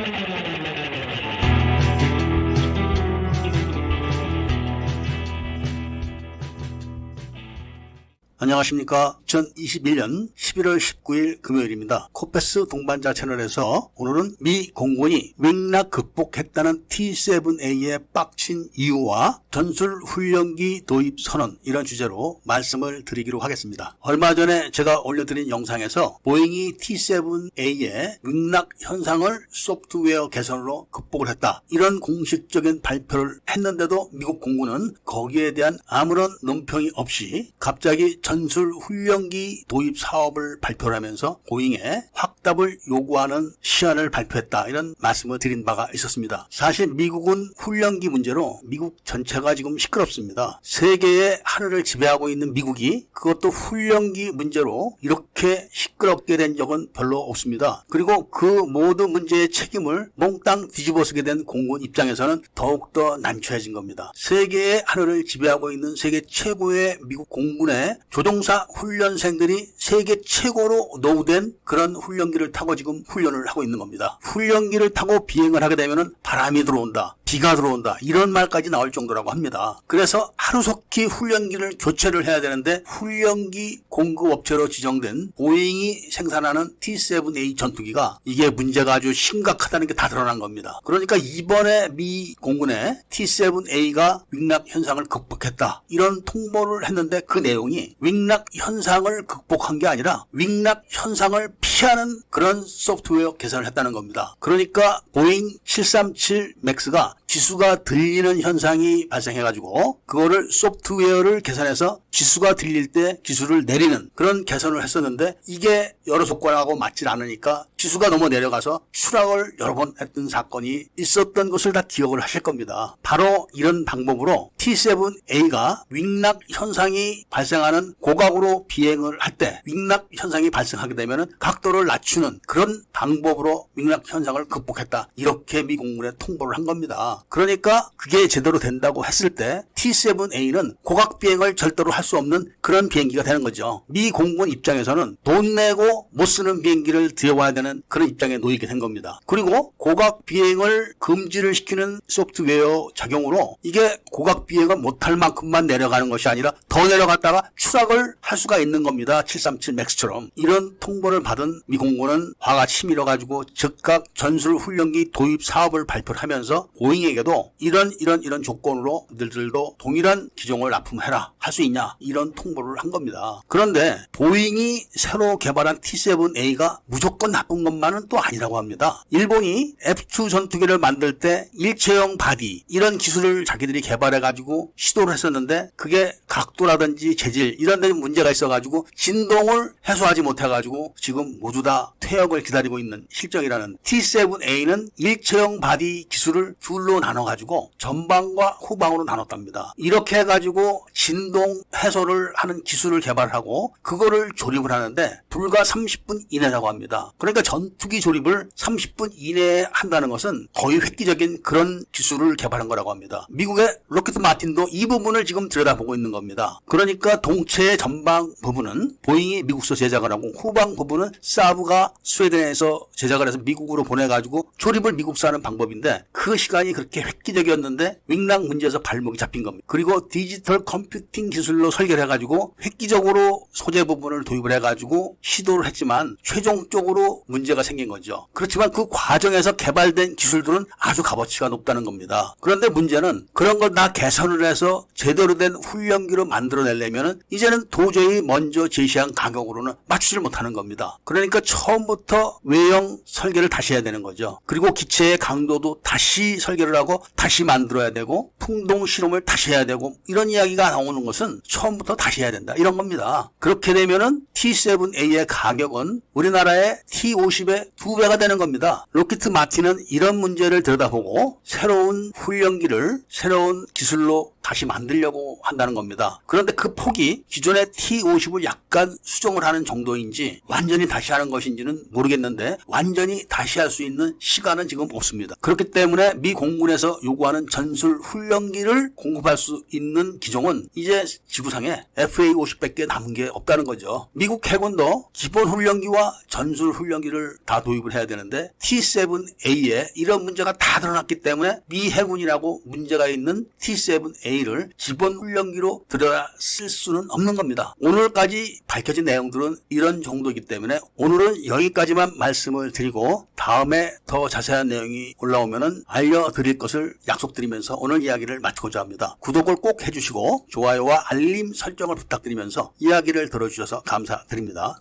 Música 안녕하십니까. 2021년 11월 19일 금요일입니다. 코페스 동반자 채널에서 오늘은 미 공군이 윙락 극복했다는 T7A의 빡친 이유와 전술 훈련기 도입 선언 이런 주제로 말씀을 드리기로 하겠습니다. 얼마 전에 제가 올려드린 영상에서 보잉이 T7A의 윙락 현상을 소프트웨어 개선으로 극복을 했다. 이런 공식적인 발표를 했는데도 미국 공군은 거기에 대한 아무런 논평이 없이 갑자기 전술 훈련기 도입 사업을 발표를 하면서 보잉에 확답을 요구하는 시안을 발표했다. 이런 말씀을 드린 바가 있었습니다. 사실 미국은 훈련기 문제로 미국 전체가 지금 시끄럽습니다. 세계의 하늘을 지배하고 있는 미국이 그것도 훈련기 문제로 이렇게 시끄럽게 된 적은 별로 없습니다. 그리고 그 모든 문제의 책임을 몽땅 뒤집어 쓰게 된 공군 입장에서는 더욱더 난처해진 겁니다. 세계의 하늘을 지배하고 있는 세계 최고의 미국 공군의 조 종사 훈련생들이 세계 최고로 노후된 그런 훈련기를 타고 지금 훈련을 하고 있는 겁니다. 훈련기를 타고 비행을 하게 되면 바람이 들어온다. 비가 들어온다. 이런 말까지 나올 정도라고 합니다. 그래서 하루속히 훈련기를 교체를 해야 되는데 훈련기 공급업체로 지정된 보잉이 생산하는 T7A 전투기가 이게 문제가 아주 심각하다는 게 다 드러난 겁니다. 그러니까 이번에 미 공군의 T7A가 윙락 현상을 극복했다. 이런 통보를 했는데 그 내용이 윙락 현상을 극복한 게 아니라 윙락 현상을 피하는 그런 소프트웨어 개선을 했다는 겁니다. 그러니까 보잉 737 맥스가 지수가 들리는 현상이 발생해가지고 그거를 소프트웨어를 개선해서 지수가 들릴 때 지수를 내리는 그런 개선을 했었는데 이게 여러 조건하고 맞질 않으니까 지수가 넘어 내려가서 추락을 여러 번 했던 사건이 있었던 것을 다 기억을 하실 겁니다. 바로 이런 방법으로 T7A가 윙락 현상이 발생하는 고각으로 비행을 할 때 윙락 현상이 발생하게 되면 각도를 낮추는 그런 방법으로 윙락 현상을 극복했다. 이렇게 미 공군에 통보를 한 겁니다. 그러니까 그게 제대로 된다고 했을 때 T7A는 고각 비행을 절대로 할 수 없는 그런 비행기가 되는 거죠. 미 공군 입장에서는 돈 내고 못 쓰는 비행기를 들여와야 되는 그런 입장에 놓이게 된 겁니다. 그리고 고각 비행을 금지를 시키는 소프트웨어 작용으로 이게 고각 비행을 못할 만큼만 내려가는 것이 아니라 더 내려갔다가 추락을 할 수가 있는 겁니다. 737 맥스처럼 이런 통보를 받은 미 공군은 화가 치밀어 가지고 즉각 전술 훈련기 도입 사업을 발표를 하면서 보잉에게도 이런 이런 이런 조건으로 너희들도 동일한 기종을 납품해라 할 수 있냐 이런 통보를 한 겁니다. 그런데 보잉이 새로 개발한 T7A가 무조건 나쁜 것만은 또 아니라고 합니다. 일본이 F2 전투기를 만들 때 일체형 바디 이런 기술을 자기들이 개발해 가지고 시도를 했었는데 그게 각도라든지 재질 이런 데 문제가 있어 가지고 진동을 해소하지 못해 가지고 지금 모두 다 퇴역을 기다리고 있는 실정이라는 T7A는 일체형 바디 기술을 둘로 나눠 가지고 전방과 후방으로 나눴답니다. 이렇게 해 가지고 진동 해소를 하는 기술을 개발하고 그거를 조립을 하는데 불과 30분 이내라고 합니다. 그러니까 전투기 조립을 30분 이내에 한다는 것은 거의 획기적인 그런 기술을 개발한 거라고 합니다. 미국의 로켓 마틴도 이 부분을 지금 들여다보고 있는 겁니다. 그러니까 동체의 전방 부분은 보잉이 미국서 제작을 하고 후방 부분은 사브가 스웨덴에서 제작을 해서 미국으로 보내가지고 조립을 미국서 하는 방법인데 그 시간이 그렇게 획기적이었는데 윙락 문제에서 발목이 잡힌 겁니다. 그리고 디지털 컴퓨팅 기술로 설계를 해가지고 획기적으로 소재 부분을 도입을 해가지고 시도를 했지만 최종적으로 문제가 생긴 거죠. 그렇지만 그 과정에서 개발된 기술들은 아주 값어치가 높다는 겁니다. 그런데 문제는 그런 걸 다 개선을 해서 제대로 된 훈련기로 만들어내려면 이제는 도저히 먼저 제시한 가격으로는 맞추질 못하는 겁니다. 그러니까 처음부터 외형 설계를 다시 해야 되는 거죠. 그리고 기체의 강도도 다시 설계를 하고 다시 만들어야 되고 풍동 실험을 다시 해야 되고 이런 이야기가 나오는 것은 처음부터 다시 해야 된다. 이런 겁니다. 그렇게 되면은 T7A의 가격은 우리나라의 T50의 두 배가 되는 겁니다. 로키트 마틴은 이런 문제를 들여다보고 새로운 훈련기를 새로운 기술로 다시 만들려고 한다는 겁니다. 그런데 그 폭이 기존의 T50을 약간 수정을 하는 정도인지 완전히 다시 하는 것인지는 모르겠는데 완전히 다시 할 수 있는 시간은 지금 없습니다. 그렇기 때문에 미 공군에서 요구하는 전술 훈련기를 공급할 수 있는 기종은 이제 지구상에 FA50밖에 남은 게 없다는 거죠. 미국 해군도 기본 훈련기와 전술 훈련기를 다 도입을 해야 되는데 T7A에 이런 문제가 다 드러났기 때문에 미 해군이라고 문제가 있는 T7A 를 기본 훈련기로 들여 쓸 수는 없는 겁니다. 오늘까지 밝혀진 내용들은 이런 정도이기 때문에 오늘은 여기까지만 말씀을 드리고 다음에 더 자세한 내용이 올라오면은 알려드릴 것을 약속드리면서 오늘 이야기를 마치고자 합니다. 구독을 꼭 해주시고 좋아요와 알림 설정을 부탁드리면서 이야기를 들어주셔서 감사드립니다.